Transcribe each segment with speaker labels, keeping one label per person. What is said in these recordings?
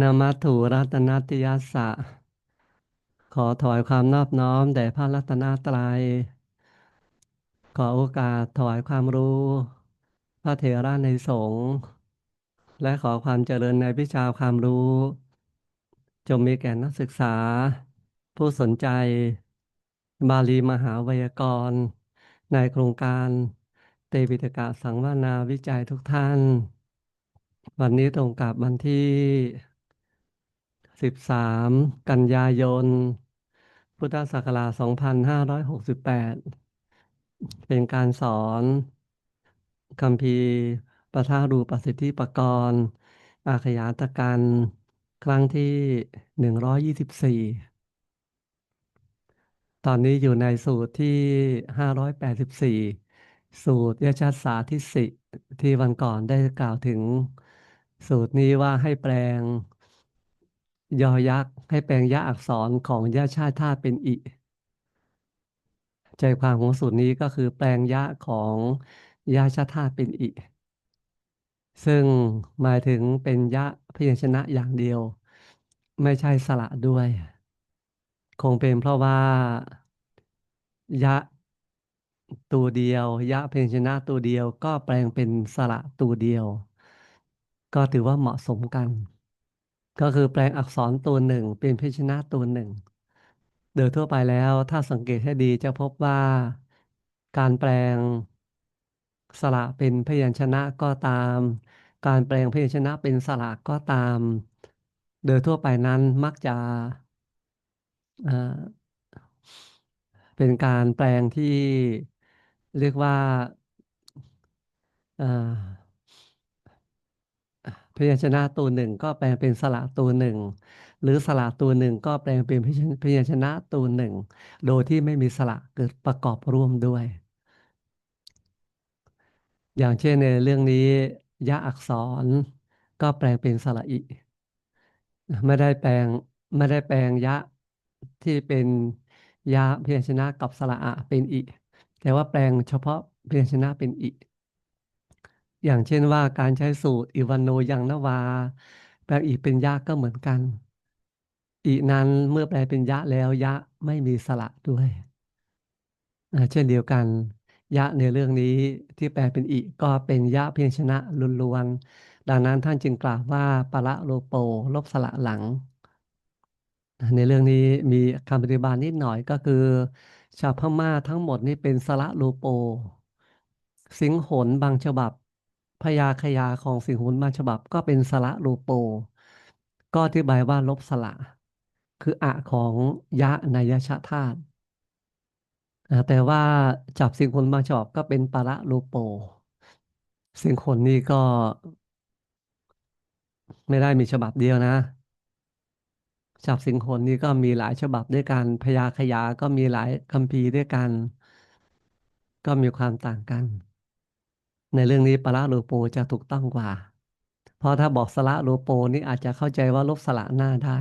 Speaker 1: นามัตถุรัตนัตยัสสะ ขอถวายความนอบน้อม แด่พระรัตนตรัย ขอโอกาสถวายความรู้ พระเถระในสงฆ์และขอความเจริญในวิชาความรู้ จงมีแก่นักศึกษา ผู้สนใจ บาลีมหาไวยากรณ์ในโครงการเตปิฎกสังวนาวิจัยทุกท่าน วันนี้ตรงกับวันที่ 13 กันยายน พุทธศักราช 2568 เป็นการสอนคัมภีร์ปทารูปสิทธิปกรณ์อาขยาตกันครั้งที่ 124 ตอนนี้อยู่ในสูตรที่ 584 สูตรยชัสสาทิสิ ที่วันก่อนได้กล่าวถึงสูตรนี้ว่าให้แปลง ยอยักษ์ให้แปลงยะอักษรของยะชาติธาตุเป็นอิ ใจความของสูตรนี้ก็คือแปลงยะของยะชาติธาตุเป็นอิ ซึ่งหมายถึงเป็นยะพยัญชนะอย่างเดียว ไม่ใช่สระด้วย คงเป็นเพราะว่ายะตัวเดียวยะพยัญชนะตัวเดียวก็แปลงเป็นสระตัวเดียว ก็ถือว่าเหมาะสมกัน ก็คือแปลงอักษรตัวหนึ่งเป็นพยัญชนะตัวหนึ่ง โดยทั่วไปแล้วถ้าสังเกตให้ดีจะพบว่าการแปลงสระเป็นพยัญชนะก็ตาม การแปลงพยัญชนะเป็นสระก็ตาม โดยทั่วไปนั้นมักจะเอ่อเป็นการแปลงที่เรียกว่า พยัญชนะตัวหนึ่งก็แปลงเป็นสระตัวหนึ่ง หรือสระตัวหนึ่งก็แปลงเป็นพยัญชนะตัวหนึ่ง โดยที่ไม่มีสระเกิดประกอบร่วมด้วย อย่างเช่นในเรื่องนี้ยะอักษร ก็แปลงเป็นสระอิไม่ได้แปลงไม่ได้แปลงยะที่เป็นยะพยัญชนะกับสระอะเป็นอิแต่ว่าแปลงเฉพาะพยัญชนะเป็นอิ อย่างเช่นว่าการใช้สูตรอิวันโนยังนวา แปลอิเป็นยะก็เหมือนกันอินั้นเมื่อแปลเป็นยะแล้วยะไม่มีสระด้วยเช่นเดียวกัน ยะในเรื่องนี้ที่แปลเป็นอิก็เป็นยะเพียงชนะล้วนๆดังนั้นท่านจึงกล่าวว่าปะละโลโปลบสระหลัง ในเรื่องนี้มีคำปฏิบัตินิดหน่อยก็คือ ชาวพม่าทั้งหมดนี่เป็นสระโลโป สิงหนบางฉบับ พยาคยาของสิงหนบางฉบับ ก็เป็นสระโลโป ก็อธิบายว่าลบสระคืออะของยะในยชธาตุอ่าแต่ว่าจับสิ่งคนบางฉบับก็เป็นปะระโลโป สิ่งคนนี่ก็ ไม่ได้มีฉบับเดียวนะจับสิ่งคนนี่ก็มีหลายฉบับด้วยกันพยาคยาก็มีหลายคัมภีร์ด้วยกัน ก็มีความต่างกัน ในเรื่องนี้ปะระโลโปจะถูกต้องกว่า เพราะถ้าบอกสละโลโปนี่อาจจะเข้าใจว่าลบสละหน้าได้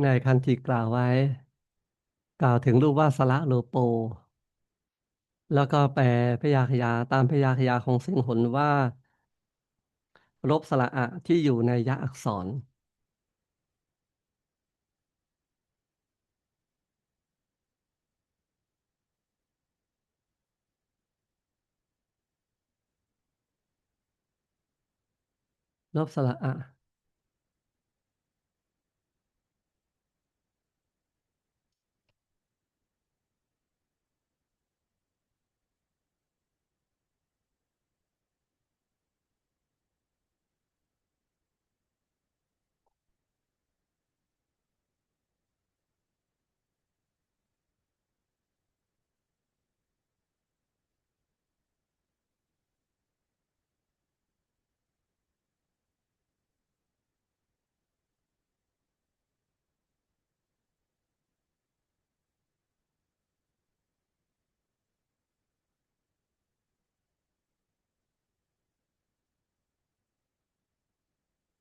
Speaker 1: ในคันธิกล่าวไว้ กล่าวถึงรูปว่าสระโลโป แล้วก็แปลพยาคยาตามพยาคยาของเสิงหนว่า ลบสระอะที่อยู่ในยะอักษร ลบสระอะ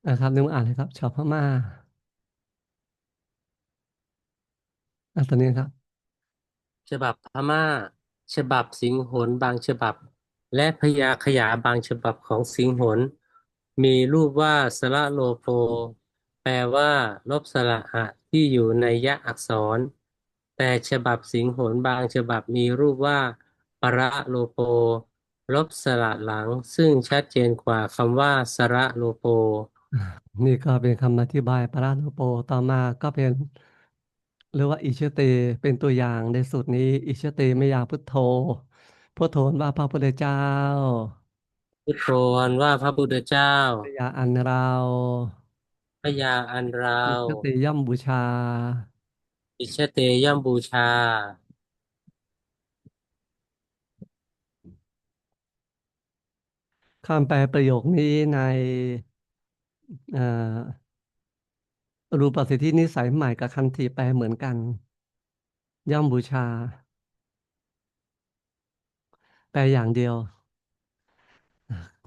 Speaker 1: นะครับนึกว่าอ่านเลยครับ ชาวพม่าอะตัวนี้ครับ
Speaker 2: ฉบับพม่า ฉบับสิงหนบางฉบับ และพยาขยาบางฉบับของสิงหน มีรูปว่าสระโลโภแปลว่า ลบสระอะที่อยู่ในยะอักษร แต่ฉบับสิงหนบางฉบับมีรูปว่าประโลโภลบสระหลัง ซึ่งชัดเจนกว่าคำว่าสระโลโภ
Speaker 1: นี่ก็เป็นคำอธิบายปราโลโปต่อมาก็เป็น หรือว่าอิชเตเป็นตัวอย่างในสูตรนี้ อิชเตไม่อยากพุทโธพุทโธว่าพระพุทธเจ้า
Speaker 2: พุทโธว่าพระพุทธเจ้า
Speaker 1: พยาอันเรา
Speaker 2: พยาอันเรา
Speaker 1: อิชเตย่อมบูชา
Speaker 2: อิชเตย่อมบูชา
Speaker 1: คำแปลประโยคนี้ในเอ่อ รูปสิทธินิสัยใหม่กับคันธีแปลเหมือนกัน ย่อมบูชา แปลอย่างเดียว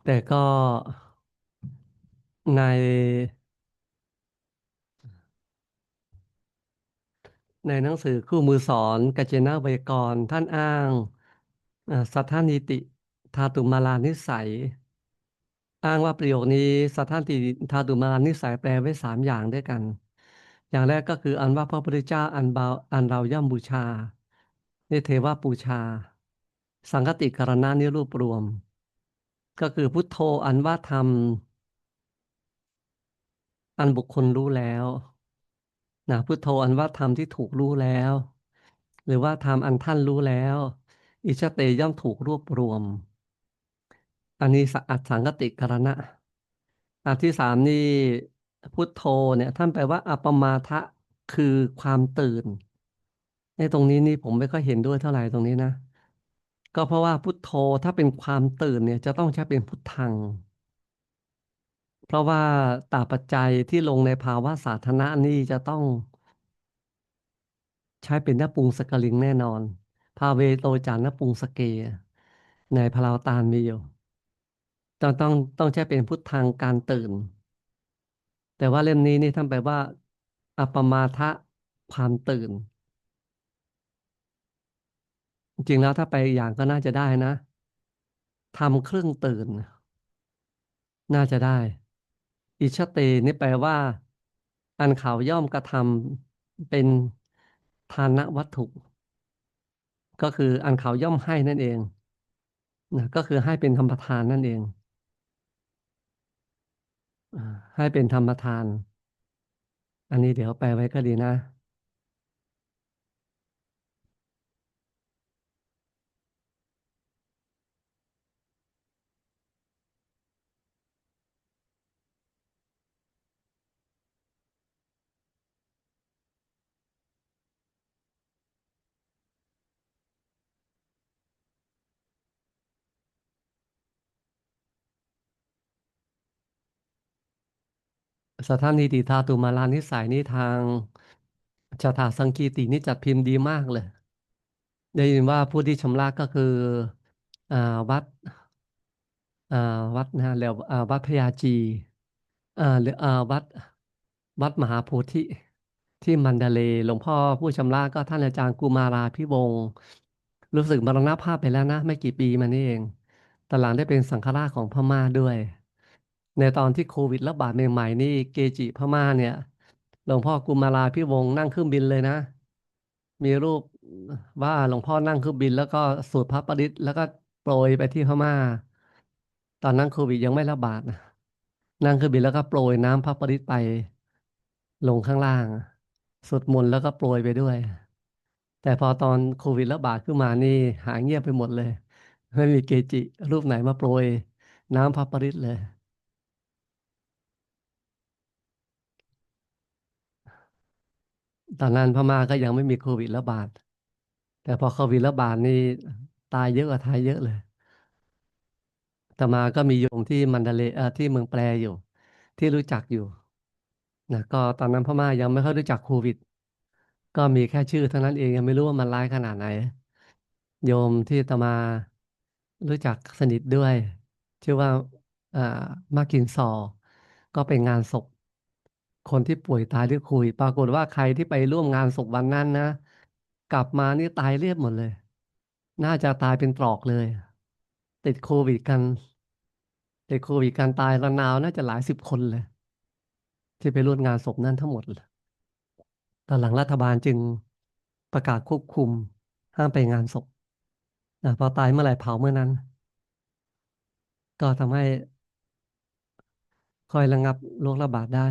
Speaker 1: แต่ก็ใน ในหนังสือคู่มือสอนกัจเจนะไวยากรณ์ท่านอ้างอ่อสัทธานิติ ธาตุมาลานิสัย อ้างว่าประโยคนี้สัทธานติธาตุมานิสัยแปลไว้สามอย่างด้วยกัน อย่างแรกก็คืออันว่าพระพุทธเจ้าอันเบาอันเราย่อมบูชานี่เทวบูชา สังคติการณะนี่รวบรวม ก็คือพุทโธอันว่าธรรม อันบุคคลรู้แล้วนะพุทโธอันว่าธรรมที่ถูกรู้แล้ว หรือว่าธรรมอันท่านรู้แล้ว อิชเตย่อมถูกรวบรวม อันนี้สอัตสังคติกรณะอันที่สามนี่พุทโธเนี่ย ท่านแปลว่า อัปมาทะคือความตื่น ในตรงนี้นี่ผมไม่ค่อยเห็นด้วยเท่าไหร่ตรงนี้นะ ก็เพราะว่าพุทโธถ้าเป็นความตื่นเนี่ย จะต้องใช้เป็นพุทธัง เพราะว่าตาปัจจัยที่ลงในภาวะสาธารณะนี่จะต้อง ใช้เป็นนปุงสกลิงแน่นอนพาเวโตจานนปุงสเก ในพลาวตารมีอยู่ ต้องต้องต้องใช้เป็นพุทธังการตื่น แต่ว่าเล่มนี้นี่ท่านแปลว่า อัปมาทะความตื่น จริงแล้วถ้าไปอย่างก็น่าจะได้นะทำเครื่องตื่น น่าจะได้ อิชเตนี่แปลว่า อันเขาย่อมกระทำเป็นทานวัตถุ ก็คืออันเขาย่อมให้นั่นเองนะก็คือให้เป็นธรรมทานนั่นเอง ให้เป็นธรรมทาน อันนี้เดี๋ยวแปลไว้ก็ดีนะ สถานีติธาตุมาลานิสัยนี่ทางจตาสังคีตินี่จัดพิมพ์ดีมากเลย ได้ยินว่าผู้ที่ชำระก็คืออวัดวัดนะแล้วอ่าวัดพญาจีหรือวัดวัดมหาโพธิที่มันดาเลหลวงพ่อผู้ชำระก็ท่านอาจารย์กุมาราพิวงรู้สึกมรณภาพไปแล้วนะ ไม่กี่ปีมานี่เองต่หลังได้เป็นสังฆราชของพม่าด้วย ในตอนที่โควิดระบาดใหม่ๆนี่เกจิพม่าเนี่ยหลวงพ่อกุมาราพิวงนั่งเครื่องบินเลยนะ มีรูปว่าหลวงพ่อนั่งเครื่องบิน แล้วก็สวดพระปริตรแล้วก็โปรยไปที่พม่า ตอนนั้นโควิดยังไม่ระบาดนะนั่งเครื่องบินแล้วก็โปรยน้ำพระปริตรไป ลงข้างล่างสวดมนต์แล้วก็โปรยไปด้วย แต่พอตอนโควิดระบาดขึ้นมานี่หายเงียบไปหมดเลย ไม่มีเกจิ รูปไหนมาโปรย น้ำพระปริตรเลย ตอนนั้นพม่าก็ยังไม่มีโควิดระบาด แต่พอโควิดระบาดนี่ตายเยอะกว่าไทยเยอะเลยแต่มาก็มีโยมที่มันดาเลเอ่อที่เมืองแปรอยู่ ที่รู้จักอยู่นะก็ตอนนั้นพม่ายังไม่ค่อยรู้จักโควิด ก็มีแค่ชื่อเท่านั้นเองยังไม่รู้ว่ามันร้ายขนาดไหน โยมที่อาตมารู้จักสนิทด้วย ชื่อว่าอ่ามากินซอ ก็ไปงานศพ คนที่ป่วยตายที่คุย ปรากฏว่าใครที่ไปร่วมงานศพวันนั้นนะ กลับมานี่ตายเรียบหมดเลย น่าจะตายเป็นตรอกเลย ติดโควิดกันติดโควิดกันตายระนาวน่าจะหลายสิบคนเลย ที่ไปร่วมงานศพนั่นทั้งหมดเลยตอนหลังรัฐบาลจึงประกาศควบคุมห้ามไปงานศพนะพอตายเมื่อไหร่เผาเมื่อนั้น ก็ทำให้คอยระงับโรคระบาดได้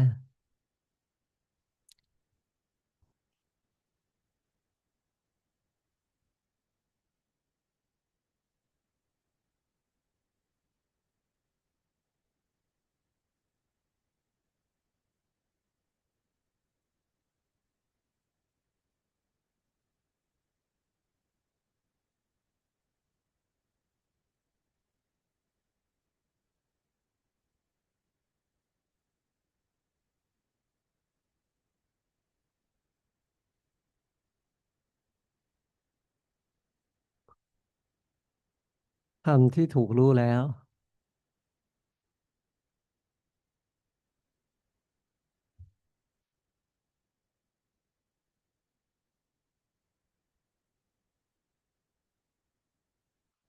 Speaker 1: ทำที่ถูกรู้แล้ว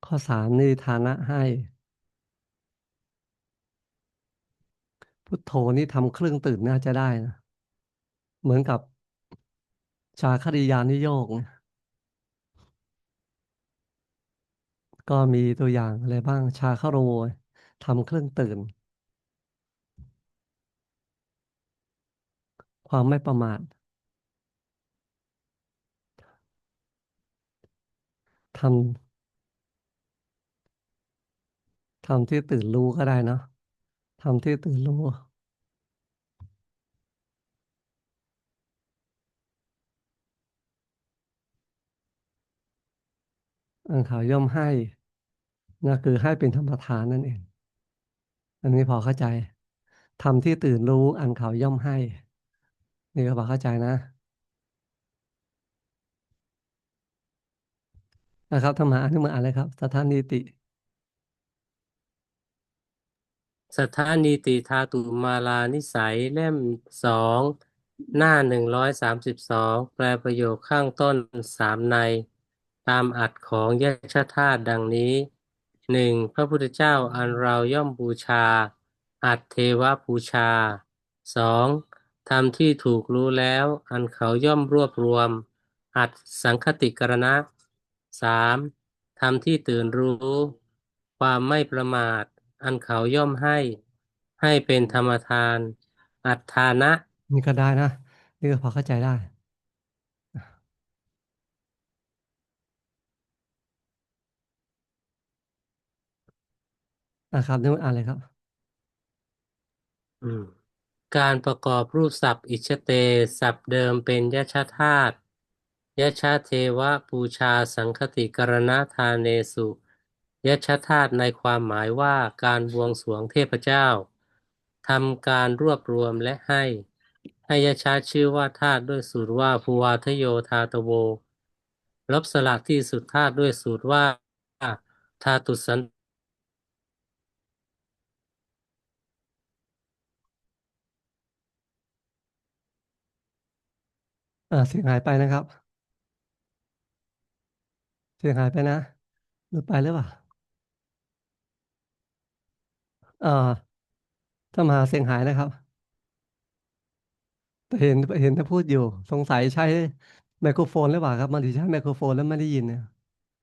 Speaker 1: ข้อสามนี่ฐานะให้ พุทโธนี่ทำเครื่องตื่นน่าจะได้นะ เหมือนกับชาคริยานิโยก ก็มีตัวอย่างอะไรบ้างชาคโรทำเครื่องตื่น ความไม่ประมาททำทำที่ตื่นรู้ก็ได้เนาะทำที่ตื่นรู้ อันเขาย่อมให้นะคือให้เป็นธรรมทานนั่นเอง อันนี้พอเข้าใจทำที่ตื่นรู้อันเขาย่อมให้ นี่ก็พอเข้าใจนะนะครับธรรมะอันนี้เมือนอะไรครับ สถานีติ
Speaker 2: สถานีติธาตุมาลานิสัยเล่มสองหน้าหนึ่งร้อยสามสิบสองแปลประโยคข้างต้นสามใน ตามอัดของยชธาตุดังนี้หนึ่งพระพุทธเจ้าอันเราย่อมบูชา อัตเทวบูชาสองธรรมที่ถูกรู้แล้ว อันเขาย่อมรวบรวม อัตสังคติกรณะสามธรรมที่ตื่นรู้ ความไม่ประมาท อันเขาย่อมให้ ให้เป็นธรรมทาน อัตทานะ
Speaker 1: นี่ก็ได้นะ นี่ก็พอเข้าใจได้ นะครับนี่อ่านเลยครับ
Speaker 2: อืม การประกอบรูปศัพท์อิชเต ศัพท์เดิมเป็นยชธาตุยชเทวะปูชาสังคติกรณทาเนสุยชธาตุในความหมายว่าการบวงสรวงเทพเจ้าทำการรวบรวมและให้ให้ยชาชื่อว่าธาตุด้วยสูตรว่าภูวาทโยธาตโวลบสลักที่สุดธาตุด้วยสูตรว่าธาตุสัน
Speaker 1: อ่าเสียงหายไปนะครับ เสียงหายไปนะหรือไปหรือเปล่าอ่าถ้ามาเสียงหายนะครับ แต่เห็นเห็นถ้าพูดอยู่ สงสัยใช้ไมโครโฟนหรือเปล่าครับบางทีใช้ไมโครโฟนแล้วไม่ได้ยินเนี่ย